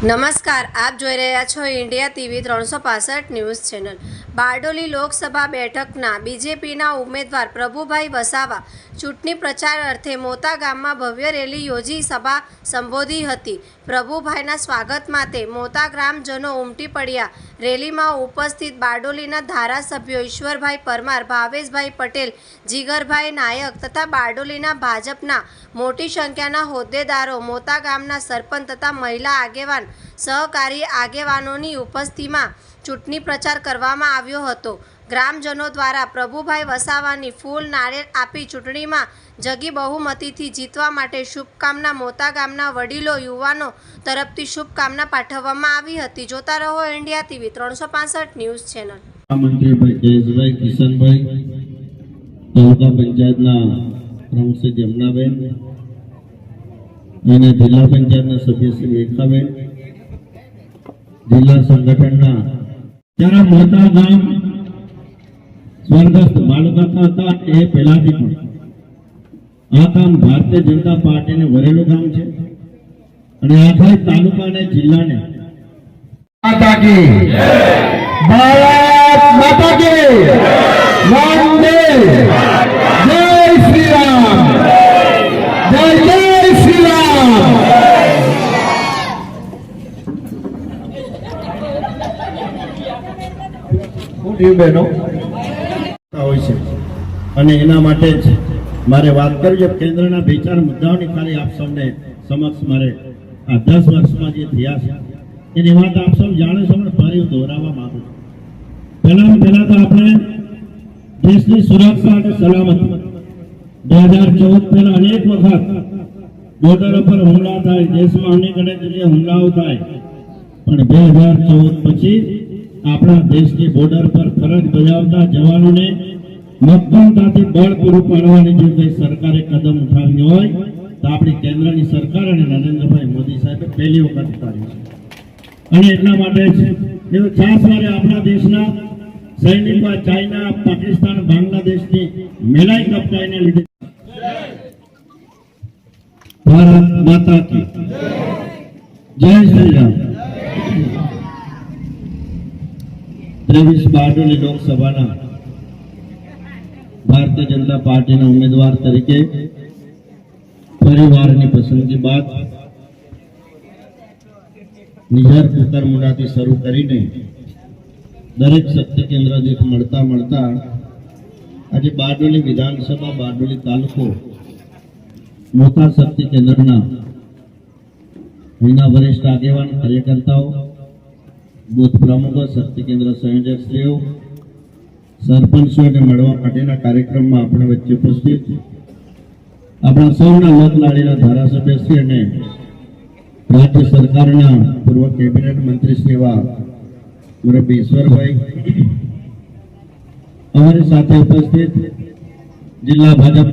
નમસ્કાર, આપ જોઈ રહ્યા છો ઇન્ડિયા ટીવી ત્રણસો પાસઠ ન્યૂઝ ચેનલ. બારડોલી લોકસભા બેઠકના બીજેપીના ઉમેદવાર પ્રભુભાઈ વસાવા ચૂંટણી પ્રચાર અર્થે મોતા ગામમાં ભવ્ય રેલી યોજી સભા સંબોધી હતી. પ્રભુભાઈના સ્વાગત માટે મોતા ગ્રામજનો ઉમટી પડ્યા. રેલીમાં ઉપસ્થિત બારડોલીના ધારાસભ્યો ઈશ્વરભાઈ પરમાર, ભાવેશભાઈ પટેલ, જીગરભાઈ નાયક તથા બારડોલીના ભાજપના મોટી સંખ્યાના હોદ્દેદારો, મોતા ગામના સરપંચ તથા મહિલા આગેવાન સહકારી આગેવાનોની ઉપસ્થિતિમાં ચૂંટણી પ્રચાર કરવામાં આવ્યો હતો. ગ્રામજનો દ્વારા પ્રભુભાઈ વસાવાની ફૂલ નાળેર આપી ચૂંટણીમાં જગી બહુમતીથી જીતવા માટે શુભકામના મોતા ગામના વડીલો, યુવાનો તરફથી શુભકામના પાઠવવામાં આવી હતી. જોતા રહો ઇન્ડિયા ટીવી ત્રણસો પાસઠ ન્યૂઝ ચેનલ. તાલુકા પંચાયતના પ્રમુખ શ્રી જમનાબેન અને જિલ્લા પંચાયતના સભ્ય શ્રી રેખાબેન જિલ્લા સંગઠનના ત્યારે મોટા ગામ સ્વર્ગસ્થ બાળકાકા હતા એ પહેલાથી પણ. આ ગામ ભારતીય જનતા પાર્ટીને વરેલું ગામ છે. અને આખા તાલુકાને જિલ્લાને માતા કી. ભારત માતા કી. મોટી બહેનો? હોય છે. અને એના માટે જ મારે વાત કરવી છે. કેન્દ્રના બે ચાર મુદ્દાઓની ખાલી આપ સૌને સમક્ષ મારે આ દસ વર્ષમાં જે થયા છે, એની વાત આપ સૌ જાણે છો, પણ ફરી દોહરાવવા માંગુ છું. પહેલા પહેલાં તો આપણે દેશની સુરક્ષા અને સલામતી. બે હજાર ચૌદ પહેલા અનેક વખત બોર્ડર પર હુમલા થાય, દેશમાં અનેક અનેક જગ્યાએ હુમલાઓ થાય. પણ બે હજાર ચૌદ પછી આપણા દેશની બોર્ડર પર ફરજ બજાવતા જવાનોને મક્કમતાથી બળ પૂરું પાડવાની જે કઈ સરકારે કદમ ઉઠાવી હોય, તો આપણી કેન્દ્રની સરકાર અને નરેન્દ્રભાઈ મોદી સાહેબે પહેલી વખત ઉઠાવી છે. અને એટલા માટે છે ખાસ વારે આપણા દેશના સૈનિકો ચાઇના, પાકિસ્તાન, બાંગ્લાદેશની મેલાઈ કપટાઈને લીધે. ભારત માતા કી. જય શ્રી રામ. ત્રેવીસ બારડોલી લોકસભાના ભારતીય જનતા પાર્ટીના ઉમેદવાર તરીકે પરિવારની પસંદગી બાદ નિઝર કુકરમુંડાથી શરૂ કરીને દરેક શક્તિ કેન્દ્ર દીઠ મળતા મળતા આજે બારડોલી વિધાનસભા, બારડોલી તાલુકો મોટા શક્તિ કેન્દ્રના અહીંના વરિષ્ઠ આગેવાન, કાર્યકર્તાઓ બુથ પ્રમુખો, શક્તિ કેન્દ્ર સંયોજકશ્રીઓ સરપંચોને મળવા માટેના કાર્યક્રમમાં આપણે વચ્ચે ઉપસ્થિત. આપણા સૌના લોકલાડીના ધારાસભ્યશ્રી અને રાજ્ય સરકારના પૂર્વ કેબિનેટ મંત્રી શ્રી એવા મુરબી ઈશ્વરભાઈ. અમારી સાથે ઉપસ્થિત જિલ્લા ભાજપ